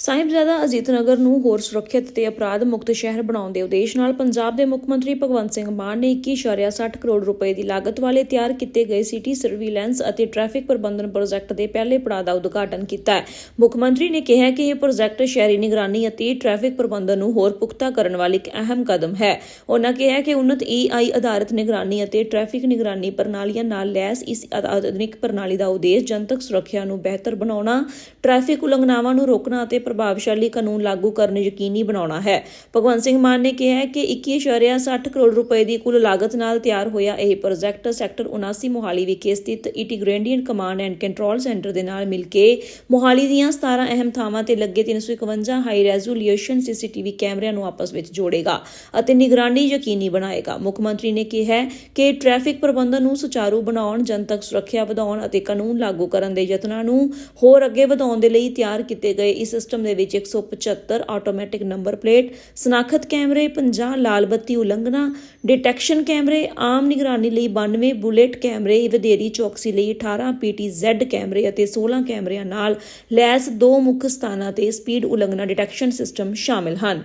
ਸਾਹਿਬਜ਼ਾਦਾ ਅਜੀਤ ਨਗਰ ਨੂੰ ਹੋਰ ਸੁਰੱਖਿਅਤ ਤੇ ਅਪਰਾਧ ਮੁਕਤ ਸ਼ਹਿਰ ਬਣਾਉਣ ਦੇ ਉਦੇਸ਼ ਨਾਲ ਪੰਜਾਬ ਦੇ ਮੁੱਖ ਮੰਤਰੀ ਭਗਵੰਤ ਸਿੰਘ ਮਾਨ ਨੇ 21.60 ਕਰੋੜ ਰੁਪਏ ਦੀ ਲਾਗਤ ਵਾਲੇ ਤਿਆਰ ਕੀਤੇ ਗਏ ਸਿਟੀ ਸਰਵੀਲੈਂਸ ਅਤੇ ਟ੍ਰੈਫਿਕ ਪ੍ਰਬੰਧਨ ਪ੍ਰੋਜੈਕਟ ਦੇ ਪਹਿਲੇ ਪੜਾਅ ਦਾ ਉਦਘਾਟਨ ਕੀਤਾ ਹੈ। ਮੁੱਖ ਮੰਤਰੀ ਨੇ ਕਿਹਾ ਕਿ ਇਹ ਪ੍ਰੋਜੈਕਟ ਸ਼ਹਿਰੀ ਨਿਗਰਾਨੀ ਅਤੇ ਟ੍ਰੈਫਿਕ ਪ੍ਰਬੰਧਨ ਨੂੰ ਹੋਰ ਪੁਖਤਾ ਕਰਨ ਵਾਲੀ ਇੱਕ ਅਹਿਮ ਕਦਮ ਹੈ। ਉਹਨਾਂ ਕਿਹਾ ਕਿ ਉન્નਤ ਏਆਈ ਆਧਾਰਿਤ ਨਿਗਰਾਨੀ ਅਤੇ ਟ੍ਰੈਫਿਕ ਨਿਗਰਾਨੀ ਪ੍ਰਣਾਲੀਆਂ ਨਾਲ ਲੈਸ ਇਸ ਆਧੁਨਿਕ ਪ੍ਰਣਾਲੀ ਦਾ ਉਦੇਸ਼ ਜਨਤਕ ਸੁਰੱਖਿਆ ਨੂੰ ਬਿਹਤਰ ਬਣਾਉਣਾ, ਟ੍ਰੈਫਿਕ ਉਲੰਘਣਾਵਾਂ ਨੂੰ ਰੋਕਣਾ ਅਤੇ ਪ੍ਰਭਾਵਸ਼ਾਲੀ ਕਾਨੂੰਨ ਲਾਗੂ ਕਰਨ ਯਕੀਨੀ ਬਣਾਉਣਾ ਹੈ। ਭਗਵੰਤ ਸਿੰਘ ਮਾਨ ਨੇ ਕਿਹਾ ਕਿ 21.60 ਕਰੋੜ ਰੁਪਏ ਦੀ ਕੁੱਲ ਲਾਗਤ ਨਾਲ ਤਿਆਰ ਹੋਇਆ ਇਹ ਪ੍ਰੋਜੈਕਟ ਸੈਕਟਰ 79 ਮੋਹਾਲੀ ਵਿਖੇ ਸਥਿਤ integrated command and control centre ਦੇ ਨਾਲ ਮਿਲ ਕੇ ਮੋਹਾਲੀ ਦੀਆਂ 17 ਅਹਿਮ ਥਾਵਾਂ ਤੇ ਲੱਗੇ 351 ਹਾਈ ਰੈਜ਼ੋਲੂਸ਼ਨ ਸੀਸੀਟੀਵੀ ਕੈਮਰਿਆਂ ਨੂੰ ਆਪਸ ਵਿੱਚ ਜੋੜੇਗਾ ਅਤੇ ਨਿਗਰਾਨੀ ਯਕੀਨੀ ਬਣਾਏਗਾ। ਮੁੱਖ ਮੰਤਰੀ ਨੇ ਕਿਹਾ ਕਿ ਟ੍ਰੈਫਿਕ ਪ੍ਰਬੰਧਨ ਨੂੰ ਸੁਚਾਰੂ ਬਣਾਉਣ, ਜਨਤਕ ਸੁਰੱਖਿਆ ਵਧਾਉਣ ਅਤੇ ਕਾਨੂੰਨ ਲਾਗੂ ਕਰਨ ਦੇ ਯਤਨਾਂ ਨੂੰ ਹੋਰ ਅੱਗੇ ਵਧਾਉਣ ਦੇ ਲਈ ਤਿਆਰ ਕੀਤੇ ਗਏ ਇਸ ਸਿਸਟਮ ਦੇ ਵਿੱਚ 175 ਆਟੋਮੈਟਿਕ ਨੰਬਰ ਪਲੇਟ ਸਨਾਖਤ ਕੈਮਰੇ 50 ਲਾਲ ਬੱਤੀ ਉਲੰਘਣਾ ਡਿਟੈਕਸ਼ਨ ਕੈਮਰੇ, ਆਮ ਨਿਗਰਾਨੀ ਲਈ 92 ਬੁਲੇਟ ਕੈਮਰੇ, ਵਧੇਰੀ ਚੌਕਸੀ ਲਈ 18 ਪੀਟੀਜ਼ੈਡ ਕੈਮਰੇ ਅਤੇ 16 ਕੈਮਰਿਆਂ ਨਾਲ ਲੈਸ ਦੋ ਮੁੱਖ ਸਥਾਨਾਂ ਤੇ ਸਪੀਡ ਉਲੰਘਣਾ ਡਿਟੈਕਸ਼ਨ ਸਿਸਟਮ ਸ਼ਾਮਿਲ ਹਨ।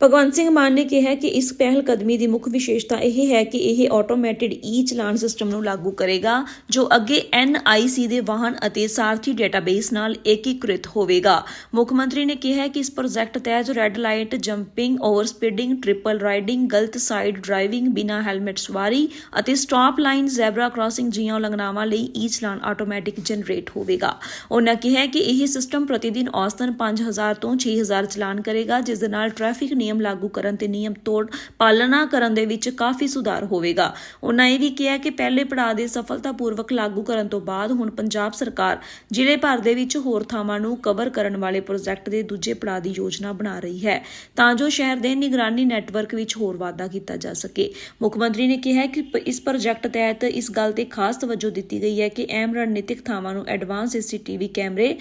ਭਗਵੰਤ ਸਿੰਘ ਮਾਨ ਨੇ ਕਿਹਾ ਕਿ ਇਸ ਪਹਿਲ ਕਦਮੀ ਦੀ ਮੁੱਖ ਵਿਸ਼ੇਸ਼ਤਾ ਇਹ ਹੈ ਕਿ ਇਹ ਆਟੋਮੈਟਿਡ ਈ ਚਲਾਨ ਸਿਸਟਮ ਨੂੰ ਲਾਗੂ ਕਰੇਗਾ, ਜੋ ਅੱਗੇ NIC ਦੇ ਵਾਹਨ ਅਤੇ ਸਾਰਥੀ ਡੇਟਾਬੇਸ ਨਾਲ ਏਕੀਕ੍ਰਿਤ ਹੋਵੇਗਾ। ਮੁੱਖ ਮੰਤਰੀ ਨੇ ਕਿਹਾ ਕਿ ਇਸ ਪ੍ਰੋਜੈਕਟ ਤਹਿਤ red light jumping over speeding triple riding ਗਲਤ ਸਾਈਡ ਡਰਾਈਵਿੰਗ ਬਿਨਾਂ ਹੈਲਮਟ ਸਵਾਰੀ ਅਤੇ ਸਟਾਪ ਲਾਈਨ ਜ਼ੈਬਰਾ ਕ੍ਰਾਸਿੰਗ ਜੀਆਂ ਉਲੰਘਣਾਵਾਂ ਲਈ ਈ ਚਲਾਨ ਆਟੋਮੈਟਿਕ ਜਨਰੇਟ ਹੋਵੇਗਾ। ਉਹਨਾਂ ਕਿਹਾ ਕਿ ਇਹ ਸਿਸਟਮ ਪ੍ਰਤੀ ਦਿਨ ਔਸਤਨ 5000 ਤੋਂ 6000 ਚਲਾਨ ਕਰੇਗਾ, ਜਿਸ ਦੇ ਨਾਲ ਟ੍ਰੈਫਿਕ ਨਿਯਮ ਲਾਗੂ ਕਰਨ ਤੇ ਨਿਯਮ ਤੋੜ ਪਾਲਣਾ ਕਰਨ ਦੇ ਵਿੱਚ ਕਾਫੀ ਸੁਧਾਰ ਹੋਵੇਗਾ। ਉਹਨਾਂ ਇਹ ਵੀ ਕਿਹਾ ਕਿ ਪਹਿਲੇ ਪੜਾਅ ਦੇ ਸਫਲਤਾਪੂਰਵਕ ਲਾਗੂ ਕਰਨ ਤੋਂ ਬਾਅਦ ਹੁਣ ਪੰਜਾਬ ਸਰਕਾਰ ਜ਼ਿਲ੍ਹੇ ਭਰ ਦੇ ਵਿੱਚ ਹੋਰ ਥਾਵਾਂ ਨੂੰ ਕਵਰ ਕਰਨ ਵਾਲੇ ਪ੍ਰੋਜੈਕਟ ਦੇ ਦੂਜੇ ਪੜਾਅ ਦੀ ਯੋਜਨਾ ਬਣਾ ਰਹੀ ਹੈ। ਤਾਂ ਜੋ ਸ਼ਹਿਰ ਦੇ ਨਿਗਰਾਨੀ ਨੈਟਵਰਕ ਵਿੱਚ ਹੋਰ ਵਾਧਾ ਕੀਤਾ ਜਾ ਸਕੇ। ਮੁੱਖ ਮੰਤਰੀ ਨੇ ਕਿਹਾ ਕਿ ਇਸ ਪ੍ਰੋਜੈਕਟ ਤਹਿਤ ਇਸ ਗੱਲ ਤੇ ਖਾਸ ਤਵੱਜੋ ਦਿੱਤੀ ਗਈ ਹੈ ਕਿ ਅਹਿਮ ਰਣਨੀਤਿਕ ਥਾਵਾਂ ਨੂੰ ਐਡਵਾਂਸ ਸੀਸੀਟੀਵੀ ਕੈਮਰੇ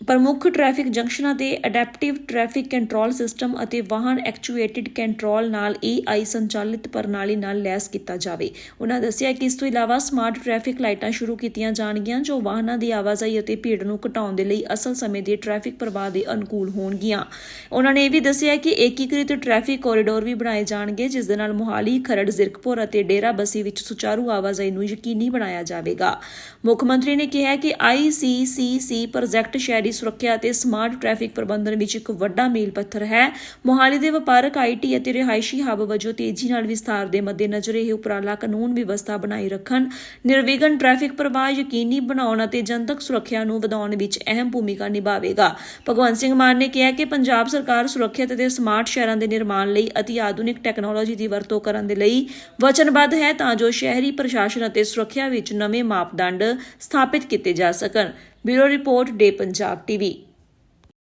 ਪ੍ਰਮੁੱਖ ਟ੍ਰੈਫਿਕ ਜੰਕਸ਼ਨਾਂ ਤੇ ਅਡੈਪਟਿਵ ਟ੍ਰੈਫਿਕ ਕੰਟਰੋਲ ਸਿਸਟਮ ਅਤੇ ਵਾਹਨ ਐਕਚੁਏਟਿਡ ਕੰਟਰੋਲ ਨਾਲ AI ਸੰਚਾਲਿਤ ਪ੍ਰਣਾਲੀ ਨਾਲ ਲੈਸ ਕੀਤਾ ਜਾਵੇ। ਉਹਨਾਂ ਦੱਸਿਆ ਕਿ ਇਸ ਤੋਂ ਇਲਾਵਾ ਸਮਾਰਟ ਟ੍ਰੈਫਿਕ ਲਾਈਟਾਂ ਸ਼ੁਰੂ ਕੀਤੀਆਂ ਜਾਣਗੀਆਂ ਜੋ ਵਾਹਨਾਂ ਦੀ ਆਵਾਜਾਈ ਅਤੇ ਭੀੜ ਨੂੰ ਘਟਾਉਣ ਦੇ ਲਈ ਅਸਲ ਸਮੇਂ ਦੇ ਟ੍ਰੈਫਿਕ ਪ੍ਰਵਾਹ ਦੇ ਅਨੁਕੂਲ ਹੋਣਗੀਆਂ। ਉਹਨਾਂ ਨੇ ਇਹ ਵੀ ਦੱਸਿਆ ਕਿ ਏਕੀਕ੍ਰਿਤ ਟ੍ਰੈਫਿਕ ਕੋਰੀਡੋਰ ਵੀ ਬਣਾਏ ਜਾਣਗੇ, ਜਿਸ ਦੇ ਨਾਲ ਮੁਹਾਲੀ, ਖਰੜ, ਜ਼ਿਰਕਪੁਰ ਅਤੇ ਡੇਰਾ ਬੱਸੀ ਵਿੱਚ ਸੁਚਾਰੂ ਆਵਾਜਾਈ ਨੂੰ ਯਕੀਨੀ ਬਣਾਇਆ ਜਾਵੇਗਾ। ਮੁੱਖ ਮੰਤਰੀ ਨੇ ਕਿਹਾ ਕਿ ICCC ਪ੍ਰੋਜੈਕਟ ਸ਼ਹਿਰ ਸੁਰੱਖਿਆ ਅਤੇ ਸਮਾਰਟ ਟ੍ਰੈਫਿਕ ਪ੍ਰਬੰਧਨ ਵਿੱਚ ਇੱਕ ਵੱਡਾ ਮੀਲ ਪੱਥਰ ਹੈ। ਮੁਹਾਲੀ ਦੇ ਵਪਾਰਕ ਆਈਟੀ ਅਤੇ ਰਿਹਾਇਸ਼ੀ ਹੱਬ ਵਜੋਂ ਤੇਜ਼ੀ ਨਾਲ ਵਿਸਥਾਰ ਦੇ ਮੱਦੇਨਜ਼ਰ ਇਹ ਉਪਰਾਲਾ ਕਾਨੂੰਨ ਵਿਵਸਥਾ ਬਣਾਈ ਰੱਖਣ, ਨਿਰਵਿਘਨ ਟ੍ਰੈਫਿਕ ਪ੍ਰਵਾਹ ਯਕੀਨੀ ਬਣਾਉਣ ਅਤੇ ਜਨਤਕ ਸੁਰੱਖਿਆ ਨੂੰ ਵਧਾਉਣ ਵਿੱਚ ਅਹਿਮ ਭੂਮਿਕਾ ਨਿਭਾਵੇਗਾ। ਭਗਵੰਤ ਸਿੰਘ ਮਾਨ ਨੇ ਕਿਹਾ ਕਿ ਪੰਜਾਬ ਸਰਕਾਰ ਸੁਰੱਖਿਅਤ ਅਤੇ ਸਮਾਰਟ ਸ਼ਹਿਰਾਂ ਦੇ ਨਿਰਮਾਣ ਲਈ ਅਤੀ ਆਧੁਨਿਕ ਟੈਕਨੋਲੋਜੀ ਦੀ ਵਰਤੋਂ ਕਰਨ ਦੇ ਲਈ ਵਚਨਬੱਧ ਹੈ ਤਾਂ ਜੋ ਸ਼ਹਿਰੀ ਪ੍ਰਸ਼ਾਸਨ ਅਤੇ ਸੁਰੱਖਿਆ ਵਿੱਚ ਨਵੇਂ ਮਾਪਦੰਡ ਸਥਾਪਿਤ ਕੀਤੇ ਜਾ ਸਕਣ। ਬਿਊਰੋ ਰਿਪੋਰਟ ਡੇ ਪੰਜਾਬ ਟੀਵੀ